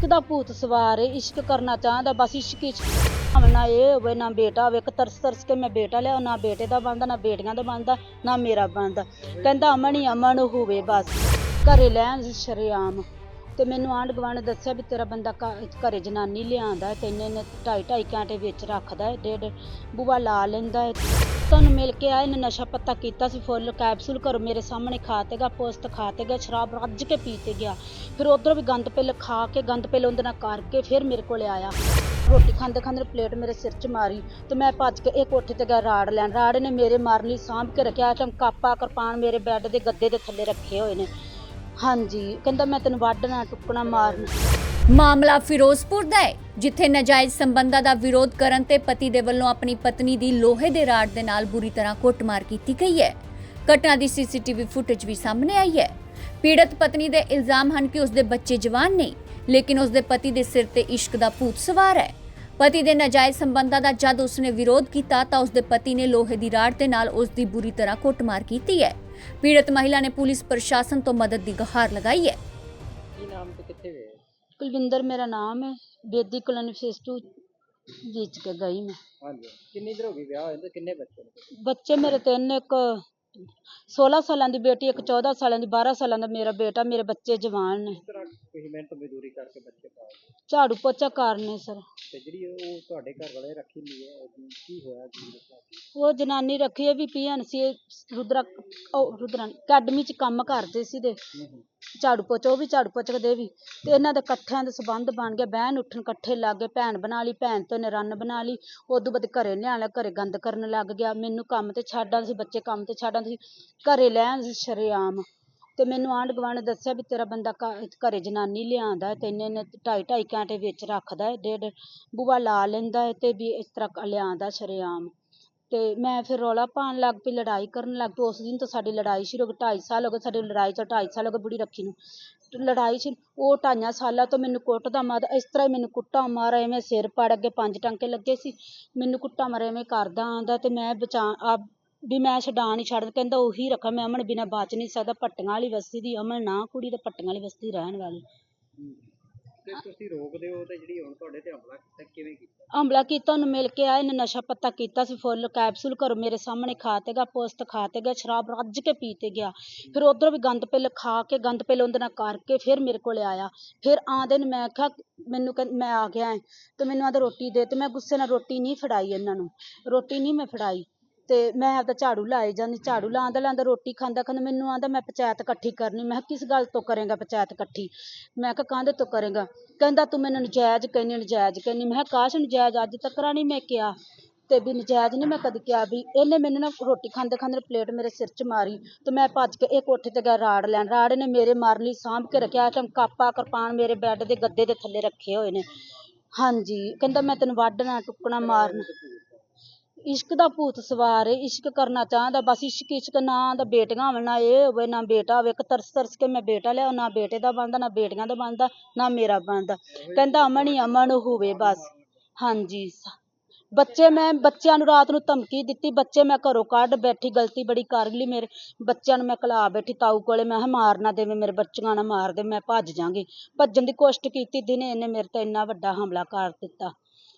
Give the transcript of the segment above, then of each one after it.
ਇਸ਼ਕ ਦਾ ਭੂਤ ਸਵਾਰ ਏ, ਇਸ਼ਕ ਕਰਨਾ ਚਾਹੁੰਦਾ, ਬਸ ਇਸ਼ਕ ਇਸ਼ਕ ਭਾਵੇਂ ਨਾ ਇਹ ਹੋਵੇ, ਨਾ ਬੇਟਾ ਹੋਵੇ, ਇੱਕ ਤਰਸ ਤਰਸ ਕੇ ਮੈਂ ਬੇਟਾ ਲਿਆ ਨਾ ਬੇਟੇ ਦਾ ਬਣਦਾ, ਨਾ ਬੇਟੀਆਂ ਦਾ ਬਣਦਾ, ਨਾ ਮੇਰਾ ਬਣਦਾ। ਕਹਿੰਦਾ ਅਮਨ ਹੀ ਅਮਨ ਹੋਵੇ ਬਸ, ਘਰੇ ਲੈਣ ਸ਼ਰੇਆਮ। ਤੇ ਮੈਨੂੰ ਆਂਢ ਗੁਆਂਢ ਨੇ ਦੱਸਿਆ ਵੀ ਤੇਰਾ ਬੰਦਾ ਘ- ਘਰੇ ਜਨਾਨੀ ਲਿਆਂਦਾ ਤੇ ਇੰਨੇ ਨੇ ਢਾਈ ਢਾਈ ਘੰਟੇ ਵਿੱਚ ਰੱਖਦਾ ਹੈ, ਡੇਢ ਬੂਆ ਲਾ ਲੈਂਦਾ ਹੈ। ਤੁਹਾਨੂੰ ਮਿਲ ਕੇ ਆਏ ਨੇ ਨਸ਼ਾ ਪੱਤਾ ਕੀਤਾ ਸੀ, ਫੁੱਲ ਕੈਪਸੂਲ ਘਰੋਂ ਮੇਰੇ ਸਾਹਮਣੇ ਖਾਤੇਗਾ ਪੋਸਟ ਖਾਤੇਗਾ ਸ਼ਰਾਬ ਰੱਜ ਕੇ ਪੀਤੇ ਗਿਆ। ਫਿਰ ਉਧਰੋਂ ਵੀ ਗੰਦ ਪਿੱਲ ਖਾ ਕੇ, ਗੰਦ ਪਿੱਲ ਉਹਦੇ ਨਾਲ ਕਰਕੇ ਫਿਰ ਮੇਰੇ ਕੋਲ ਆਇਆ। ਰੋਟੀ ਖਾਂਦੇ ਖਾਂਦੇ ਪਲੇਟ ਮੇਰੇ ਸਿਰ 'ਚ ਮਾਰੀ ਤੇ ਮੈਂ ਭੱਜ ਕੇ ਇਹ ਕੋਠੇ ਤੇ ਗਿਆ ਰਾੜ ਲੈਣ। ਰਾੜ ਨੇ ਮੇਰੇ ਮਾਰਨ ਲਈ ਸਾਂਭ ਕੇ ਰੱਖਿਆ ਟਮ ਕਾਪਾ ਕਿਰਪਾਨ ਮੇਰੇ ਬੈੱਡ ਦੇ ਗੱਦੇ ਦੇ ਥੱਲੇ ਰੱਖੇ ਹੋਏ ਨੇ। ਹਾਂਜੀ, ਕਹਿੰਦਾ ਮੈਂ ਤੈਨੂੰ ਵੱਢਣਾ, ਟੁੱਕਣਾ, ਮਾਰਨਾ। ਮਾਮਲਾ ਫਿਰੋਜ਼ਪੁਰ ਦਾ ਹੈ, ਜਿੱਥੇ ਨਾਜਾਇਜ਼ ਸੰਬੰਧਾਂ ਦਾ ਵਿਰੋਧ ਕਰਨ ਤੇ ਪਤੀ ਦੇ ਵੱਲੋਂ ਆਪਣੀ ਪਤਨੀ ਦੀ ਲੋਹੇ ਦੇ ਰਾੜ ਦੇ ਨਾਲ ਬੁਰੀ ਤਰ੍ਹਾਂ ਕੁੱਟਮਾਰ ਕੀਤੀ ਗਈ ਹੈ। ਘਟਨਾ ਦੀ ਸੀਸੀਟੀਵੀ ਫੁਟੇਜ ਵੀ ਸਾਹਮਣੇ ਆਈ ਹੈ। ਪੀੜਤ ਪਤਨੀ ਦੇ ਇਲਜ਼ਾਮ ਹਨ ਕਿ ਉਸਦੇ ਬੱਚੇ ਜਵਾਨ ਨਹੀਂ ਲੇਕਿਨ ਉਸਦੇ ਪਤੀ ਦੇ ਸਿਰ ਤੇ ਇਸ਼ਕ ਦਾ ਭੂਤ ਸਵਾਰ ਹੈ। ਪਤੀ ਦੇ ਨਾਜਾਇਜ਼ ਸੰਬੰਧਾਂ ਦਾ ਜਦ ਉਸਨੇ ਵਿਰੋਧ ਕੀਤਾ ਤਾਂ ਉਸ ਦੇ ਪਤੀ ਨੇ ਲੋਹੇ ਦੀ ਰਾੜ ਦੇ ਨਾਲ ਉਸ ਦੀ ਬੁਰੀ ਤਰ੍ਹਾਂ ਕੁੱਟਮਾਰ ਕੀਤੀ ਹੈ। ਪੀੜਤ ਮਹਿਲਾ ਨੇ ਪੁਲਿਸ ਪ੍ਰਸ਼ਾਸਨ ਤੋਂ ਮਦਦ ਦੀ ਗੁਹਾਰ ਲਗਾਈ ਹੈ। ਕੀ ਨਾਮ ਤੇ ਕਿੱਥੇ ਗਏ? ਕੁਲਵਿੰਦਰ ਮੇਰਾ ਨਾਮ ਹੈ। ਬੇਦੀ ਕਲੋਨੀ ਫੇਸ 2 ਵਿੱਚ ਕੇ ਗਈ ਮੈਂ। ਹਾਂਜੀ। ਕਿੰਨੀ ਦੇਰ ਹੋ ਗਈ ਵਿਆਹ ਹੋਏ ਤੇ ਕਿੰਨੇ ਬੱਚੇ ਨੇ? ਬੱਚੇ ਮੇਰੇ ਤਿੰਨ ਇੱਕ 16 ਸਾਲਾਂ ਦੀ ਬੇਟੀ ਇੱਕ 14 ਸਾਲਾਂ ਦੀ 12 ਸਾਲਾਂ ਦਾ ਮੇਰਾ ਬੇਟਾ ਮੇਰੇ ਬੱਚੇ ਜਵਾਨ ਨੇ। ਤਰ੍ਹਾਂ ਤੁਸੀਂ ਮਿਹਨਤ ਮਜ਼ਦੂਰੀ ਕਰਕੇ ਬੱਚੇ ਪਾਲਦੇ ਝਾੜੂ ਪੋਚਾ ਕਰਨੇ ਸਰ। ਤੇ ਜਿਹੜੀ ਉਹ ਤੁਹਾਡੇ ਘਰ ਵਾਲੇ ਰੱਖੀ ਨਹੀਂ ਹੈ ਉਹਦੀ ਕੀ ਹੋਇਆ ਕੀ ਦੱਸਿਆ ਉਹ ਜਨਾਨੀ ਰੱਖੀ ਹੈ ਵੀ ਪੀਐਨਸੀ ਰੁਦਰਾ ਉਹ ਰੁਦਰਾ ਅਕੈਡਮੀ ਚ ਕੰਮ ਕਰਦੇ ਸੀ ਦੇ ਝਾੜੂ ਪੋਚਾ ਉਹ ਵੀ ਝਾੜੂ ਪੋਚਾ ਦੇ ਵੀ। ਤੇ ਇਹਨਾਂ ਦੇ ਇਕੱਠਿਆਂ ਦੇ ਸਬੰਧ ਬਣ ਗਏ ਬਹਿਣ ਉੱਠਣ ਇਕੱਠੇ ਲੱਗ ਗਏ ਭੈਣ ਬਣਾ ਲਈ ਭੈਣ ਤੋਂ ਨੇ ਰੰਨ ਬਣਾ ਲਈ। ਉਦੋਂ ਬਾਅਦ ਘਰੇ ਲਿਆਣ ਘਰੇ ਗੰਦ ਕਰਨ ਲੱਗ ਗਿਆ। ਮੈਨੂੰ ਕੰਮ ਤੇ ਛੱਡਾਂ ਸੀ ਬੱਚੇ ਕੰਮ ਤੇ ਛੱਡਾਂ ਸੀ। ਘਰੇ ਲੈਣ ਸੀ ਸ਼ਰੇਆਮ। ਤੇ ਮੈਨੂੰ ਆਂਢ ਗੁਆਂਢ ਨੇ ਦੱਸਿਆ ਵੀ ਤੇਰਾ ਬੰਦਾ ਘ- ਘਰੇ ਜਨਾਨੀ ਲਿਆਂਦਾ ਤੇ ਇੰਨੇ ਨੇ ਢਾਈ ਢਾਈ ਘੰਟੇ ਵਿੱਚ ਰੱਖਦਾ ਹੈ, ਡੇਢ ਬੂਆ ਲਾ ਲੈਂਦਾ ਹੈ ਤੇ ਵੀ ਇਸ ਤਰ੍ਹਾਂ ਲਿਆਂਦਾ ਸ਼ਰੇਆਮ। ਤੇ ਮੈਂ ਫਿਰ ਰੌਲਾ ਪਾਉਣ ਲੱਗ ਪਈ, ਲੜਾਈ ਕਰਨ ਲੱਗ ਪਈ। ਉਸ ਦਿਨ ਤੋਂ ਸਾਡੀ ਲੜਾਈ ਸ਼ੁਰੂ ਹੋ ਗਈ, ਢਾਈ ਸਾਲ ਹੋ ਗਏ ਸਾਡੀ ਲੜਾਈ ਚ, ਢਾਈ ਸਾਲ ਹੋ ਗਏ ਬੁੜੀ ਰੱਖੀ ਨੂੰ। ਲੜਾਈ ਚ ਉਹ ਢਾਈਆਂ ਸਾਲਾਂ ਤੋਂ ਮੈਨੂੰ ਕੁੱਟਦਾ ਮਾਰ ਇਸ ਤਰ੍ਹਾਂ ਹੀ ਮੈਨੂੰ ਕੁੱਟਾ ਮਾਰ ਐਵੇਂ ਸਿਰ ਪੜ ਅੱਗੇ ਪੰਜ ਟਾਂਕੇ ਲੱਗੇ ਸੀ। ਮੈਨੂੰ ਕੁੱਟਾ ਮਾਰ ਐਵੇਂ ਕਰਦਾ ਆਂਦਾ ਤੇ ਮੈਂ ਬਚਾ, ਆਪ ਵੀ ਮੈਂ ਛਡਾ ਨਹੀਂ ਛੱਡ ਕਹਿੰਦਾ ਉਹੀ ਰੱਖਾਂ ਮੈਂ ਅਮਨ ਬਿਨਾ ਬਚ ਨਹੀਂ ਸਕਦਾ ਪੱਟੀਆਂ ਵਾਲੀ ਬਸਤੀ ਦੀ ਅਮਨ ਨਾ ਕੁੜੀ ਤੇ ਪੱਟੀਆਂ ਵਾਲੀ ਬਸਤੀ ਰਹਿਣ ਵਾਲੀ। ਤੇ ਤੁਸੀਂ ਰੋਕਦੇ ਹੋ ਤੇ ਜਿਹੜੀ ਹੁਣ ਤੁਹਾਡੇ ਤੇ ਹਮਲਾ ਕੀਤਾ ਕਿਵੇਂ ਕੀਤਾ? ਹਮਲਾ ਕੀਤਾ ਉਹਨੂੰ ਮਿਲ ਕੇ ਆਏ ਨੇ ਨਸ਼ਾ ਪੱਤਾ ਕੀਤਾ ਸੀ ਫੁੱਲ ਕੈਪਸੂਲ ਘਰੋਂ ਮੇਰੇ ਸਾਹਮਣੇ ਖਾਤੇਗਾ ਪੋਸਟ ਖਾਤੇਗਾ ਸ਼ਰਾਬ ਰੱਜ ਕੇ ਪੀਤੇ ਗਿਆ। ਫਿਰ ਉਧਰੋਂ ਵੀ ਗੰਦ ਪਿੱਲ ਖਾ ਕੇ ਗੰਦ ਪਿੱਲ ਉਹਦੇ ਨਾਲ ਕਰਕੇ ਫਿਰ ਮੇਰੇ ਕੋਲੇ ਆਇਆ। ਫਿਰ ਆਂਦੇ ਨੇ ਮੈਂ ਕਿਹਾ ਮੈਨੂੰ ਕਹਿੰ ਮੈਂ ਆ ਗਿਆ ਏਂ ਤੇ ਮੈਨੂੰ ਆਂਦਾ ਰੋਟੀ ਦੇ ਤੇ ਮੈਂ ਗੁੱਸੇ ਨਾਲ ਰੋਟੀ ਨਹੀਂ ਫੜਾਈ ਇਹਨਾਂ ਨੂੰ। ਰੋਟੀ ਨਹੀਂ ਮੈਂ ਫੜਾਈ। ਤੇ ਮੈਂ ਆਪਦਾ ਝਾੜੂ ਲਾਏ ਜਾਂਦੀ, ਝਾੜੂ ਲਾਉਂਦਾ ਲਾਉਂਦਾ ਰੋਟੀ ਖਾਂਦਾ ਖਾਂਦਾ ਮੈਨੂੰ ਆਂਦਾ ਮੈਂ ਪੰਚਾਇਤ ਇਕੱਠੀ ਕਰਨੀ, ਮੈਂ ਕਿਹਾ ਕਿਸ ਗੱਲ ਤੋਂ ਕਰੇਗਾ ਪੰਚਾਇਤ ਇਕੱਠੀ? ਮੈਂ ਕਿਹਾ ਕਾਹਦੇ ਤੋਂ ਕਰੇਗਾ? ਕਹਿੰਦਾ ਤੂੰ ਮੈਨੂੰ ਨਜਾਇਜ਼ ਕਹਿੰਦੀ ਨਜਾਇਜ਼ ਕਹਿੰਦੀ। ਮੈਂ ਕਿਹਾ ਕਾਸ਼ ਨਜਾਇਜ਼ ਅੱਜ ਤੱਕ ਨਹੀਂ ਮੈਂ ਕਿਹਾ। ਤੇ ਵੀ ਨਜਾਇਜ਼ ਨਹੀਂ ਮੈਂ ਕਦੇ ਕਿਹਾ ਵੀ ਇਹਨੇ ਮੈਨੂੰ ਨਾ ਰੋਟੀ ਖਾਂਦੇ ਖਾਂਦੇ ਪਲੇਟ ਮੇਰੇ ਸਿਰ 'ਚ ਮਾਰੀ ਤੇ ਮੈਂ ਭੱਜ ਕੇ ਇਹ ਕੋਠੇ ਤੇ ਗਿਆ ਰਾੜ ਲੈਣ। ਰਾੜ ਨੇ ਮੇਰੇ ਮਾਰਨ ਲਈ ਸਾਂਭ ਕੇ ਰੱਖਿਆ ਟਮ ਕਾਪਾ ਕਿਰਪਾਨ ਮੇਰੇ ਬੈੱਡ ਦੇ ਗੱਦੇ ਦੇ ਥੱਲੇ ਰੱਖੇ ਹੋਏ ਨੇ। ਹਾਂਜੀ, ਕਹਿੰਦਾ ਮੈਂ ਤੈਨੂੰ ਵੱਢਣਾ ਟੁੱਕਣਾ ਮਾਰਨਾ। ਇਸ਼ਕ ਦਾ ਭੂਤ ਸਵਾਰ ਏ, ਇਸ਼ਕ ਕਰਨਾ ਚਾਹੁੰਦਾ, ਬਸ ਇਸ਼ਕ ਇਸ਼ਕ ਨਾ ਦਾ ਬੇਟੀਆਂ ਹੋਵੇ ਨਾ ਇਹ ਹੋਵੇ, ਨਾ ਬੇਟਾ ਹੋਵੇ, ਇੱਕ ਤਰਸ ਤਰਸ ਕੇ ਮੈਂ ਬੇਟਾ ਲਿਆ, ਨਾ ਬੇਟੇ ਦਾ ਬਣਦਾ, ਨਾ ਬੇਟੀਆਂ ਦਾ ਬਣਦਾ, ਨਾ ਮੇਰਾ ਬਣਦਾ। ਕਹਿੰਦਾ ਅਮਨ ਹੀ ਅਮਨ ਹੋਵੇ ਬਸ। ਹਾਂਜੀ ਬੱਚੇ ਮੈਂ, ਬੱਚਿਆਂ ਨੂੰ ਰਾਤ ਨੂੰ ਧਮਕੀ ਦਿੱਤੀ, ਬੱਚੇ ਮੈਂ ਘਰੋਂ ਕੱਢ ਬੈਠੀ, ਗਲਤੀ ਬੜੀ ਕਰ ਲਈ ਮੇਰੇ। ਬੱਚਿਆਂ ਨੂੰ ਮੈਂ ਕਲਾ ਬੈਠੀ, ਤਾਊ ਕੋਲੇ ਮੈਂ ਕਿਹਾ ਮਾਰ ਨਾ ਦੇਵੇ ਮੇਰੇ ਬੱਚਿਆਂ ਨਾ ਮਾਰ ਦੇ, ਮੈਂ ਭੱਜ ਜਾਾਂਗੀ। ਭੱਜਣ ਦੀ ਕੋਸ਼ਿਸ਼ ਕੀਤੀ, ਦਿਨੇ ਇਹਨੇ ਮੇਰੇ ਤੇ ਇੰਨਾ ਵੱਡਾ ਹਮਲਾ ਕਰ ਦਿੱਤਾ।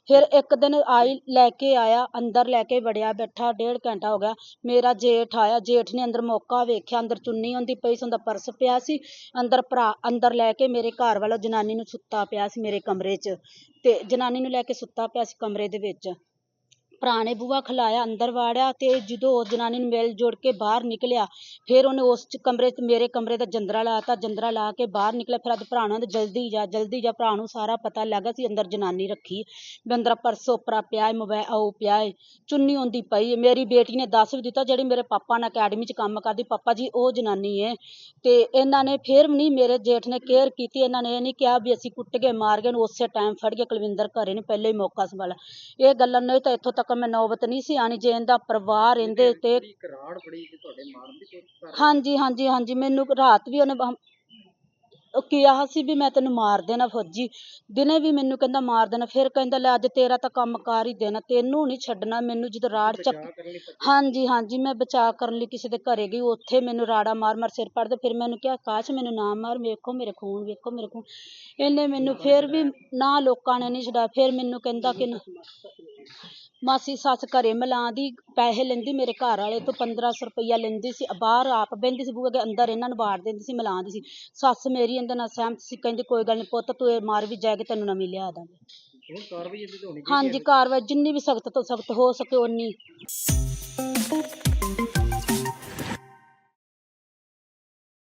ਫਿਰ ਇੱਕ ਦਿਨ ਆਈ, ਲੈ ਕੇ ਆਇਆ, ਅੰਦਰ ਲੈ ਕੇ ਵੜਿਆ, ਬੈਠਾ, ਡੇਢ ਘੰਟਾ ਹੋ ਗਿਆ। ਮੇਰਾ ਜੇਠ ਆਇਆ, ਜੇਠ ਨੇ ਅੰਦਰ ਮੌਕਾ ਵੇਖਿਆ, ਅੰਦਰ ਚੁੰਨੀ ਹੁੰਦੀ ਪਈ ਸੀ, ਉਹਦਾ ਪਰਸ ਪਿਆ ਸੀ। ਅੰਦਰ ਭਰਾ, ਅੰਦਰ ਲੈ ਕੇ ਮੇਰੇ ਘਰ ਵਾਲਾ ਜਨਾਨੀ ਨੂੰ ਸੁੱਤਾ ਪਿਆ ਸੀ ਮੇਰੇ ਕਮਰੇ 'ਚ ਤੇ ਜਨਾਨੀ ਨੂੰ ਲੈ ਕੇ ਸੁੱਤਾ ਪਿਆ ਸੀ ਕਮਰੇ ਦੇ ਵਿੱਚ। ਭਰਾ ਨੇ ਬੂਹਾ ਖਿਲਾਇਆ, ਅੰਦਰ ਵਾੜਿਆ ਤੇ ਜਦੋਂ ਉਹ ਜਨਾਨੀ ਨੂੰ ਮਿਲ ਜੋੜ ਕੇ ਬਾਹਰ ਨਿਕਲਿਆ, ਫਿਰ ਉਹਨੇ ਉਸ ਚ ਕਮਰੇ 'ਚ ਮੇਰੇ ਕਮਰੇ ਦਾ ਜੰਦਰਾ ਲਾਤਾ, ਜੰਦਰਾ ਲਾ ਕੇ ਬਾਹਰ ਨਿਕਲਿਆ, ਫਿਰ ਅੱਜ ਭਰਾ ਨੂੰ ਕਹਿੰਦਾ ਜਲਦੀ ਜਾ ਜਲਦੀ ਜਾ ਭਰਾ ਨੂੰ ਸਾਰਾ ਪਤਾ ਲੱਗ ਗਿਆ ਸੀ, ਅੰਦਰ ਜਨਾਨੀ ਰੱਖੀ, ਵੀ ਅੰਦਰ ਪਰਸ ਓਪਰਾ ਪਿਆ ਹੈ ਮੋਬਾਈਲ ਉਹ ਪਿਆ ਏ, ਚੁੰਨੀ ਹੁੰਦੀ ਪਈ ਹੈ ਮੇਰੀ ਬੇਟੀ ਨੇ ਦੱਸ ਵੀ ਦਿੱਤਾ, ਜਿਹੜੀ ਮੇਰੇ ਪਾਪਾ ਨਾਲ ਅਕੈਡਮੀ 'ਚ ਕੰਮ ਕਰਦੀ, ਪਾਪਾ ਜੀ ਉਹ ਜਨਾਨੀ ਏ, ਤੇ ਇਹਨਾਂ ਨੇ ਫਿਰ ਵੀ ਨਹੀਂ ਮੇਰੇ ਜੇਠ ਨੇ ਕੇਅਰ ਕੀਤੀ, ਇਹਨਾਂ ਨੇ ਇਹ ਨਹੀਂ ਕਿਹਾ ਵੀ ਅਸੀਂ ਕੁੱਟ ਕੇ ਮਾਰ ਗਏ ਨੂੰ ਉਸੇ ਟਾਈਮ ਫੜ ਕੇ ਕੁਲਵਿੰਦਰ ਘਰੇ ਨੇ, ਪਹਿਲੇ ਹੀ ਮੌਕਾ ਸੰਭਾਲਿਆ। ਇਹ ਗੱਲਾਂ ਨੇ ਤਾਂ ਇੱਥੋਂ ਤੱਕ ਮੈਂ ਨੌਬਤ ਨਹੀਂ ਸੀ ਆਣੀ ਜੇ ਇਹਦਾ ਪਰਿਵਾਰ ਇਹਦੇ ਤੇ ਜਿਹੜੀ ਕਰਾੜ ਫੜੀ ਸੀ ਤੁਹਾਡੇ ਮਾਰਨ ਦੀ ਕੋਸ਼ਿਸ਼ ਕਰ ਰਹੇ ਹਾਂਜੀ ਹਾਂਜੀ ਹਾਂਜੀ ਮੈਨੂੰ ਰਾਤ ਵੀ ਉਹਨੇ ਉਹ ਕਿਹਾ ਸੀ ਵੀ ਮੈਂ ਤੈਨੂੰ ਮਾਰ ਦੇਣਾ ਫੌਜੀ। ਦਿਨੇ ਵੀ ਮੈਨੂੰ ਕਹਿੰਦਾ ਮਾਰ ਦੇਣਾ ਫਿਰ ਕਹਿੰਦਾ ਲੈ ਅੱਜ ਤੇਰਾ ਤਾਂ ਕੰਮ ਕਾਰ ਹੀ ਦੇਣਾ ਤੈਨੂੰ ਨਹੀਂ ਛੱਡਣਾ ਮੈਨੂੰ ਜਦੋਂ ਰਾੜ ਚੱਕ ਬਚਾਅ ਕਰਨ ਲਈ ਭੱਜੇ। ਹਾਂਜੀ ਹਾਂਜੀ ਮੈਂ ਬਚਾਅ ਕਰਨ ਲਈ ਕਿਸੇ ਦੇ ਘਰੇ ਗਈ ਉੱਥੇ ਮੈਨੂੰ ਰਾੜਾ ਮਾਰ ਮਾਰ ਸਿਰ ਪੜਦੇ ਫਿਰ ਮੈਨੂੰ ਕਿਹਾ ਕਾਸ਼ ਮੈਨੂੰ ਨਾ ਮਾਰ ਵੇਖੋ ਮੇਰੇ ਖੂਨ ਵੇਖੋ ਮੇਰੇ ਖੂਨ। ਇਹਨੇ ਮੈਨੂੰ ਫਿਰ ਵੀ ਨਾ ਲੋਕਾਂ ਨੇ ਨਹੀਂ ਛਡਾਇਆ ਫਿਰ ਮੈਨੂੰ ਕਹਿੰਦਾ ਕਿ ਮਾਸੀ ਸੱਸ ਘਰੇ ਮਿਲਾਉਂਦੀ ਪੈਸੇ ਲੈਂਦੀ ਮੇਰੇ ਘਰ ਵਾਲੇ ਤੋਂ 1500 ਰੁਪਈਆ ਲੈਂਦੀ ਸੀ। ਬਾਹਰ ਆਪ ਬਹਿੰਦੀ ਸੀ ਬੂਹੇ ਦੇ ਅੰਦਰ ਇਹਨਾਂ ਨੂੰ ਬਾੜ ਦਿੰਦੀ ਸੀ ਮਿਲਾਉਂਦੀ ਸੀ। ਸੱਸ ਮੇਰੀ ਇਹਦੇ ਨਾਲ ਸਹਿਮਤ ਸੀ ਕਹਿੰਦੀ ਕੋਈ ਗੱਲ ਨਹੀਂ ਪੁੱਤ ਤੂੰ ਇਹ ਮਾਰ ਵੀ ਜਾਏਗੀ ਤੈਨੂੰ ਨਵੀਂ ਲਿਆ ਦਾਂਗੇ। ਹੁਣ ਕਾਰਵਾਈ ਇਹਦੀ ਤਾਂ ਹੋਣੀ ਚਾਹੀਦੀ ਹਾਂਜੀ ਕਾਰਵਾਈ ਜਿੰਨੀ ਵੀ ਸਖਤ ਤੋਂ ਸਖਤ ਹੋ ਸਕੇ ਓਨੀ।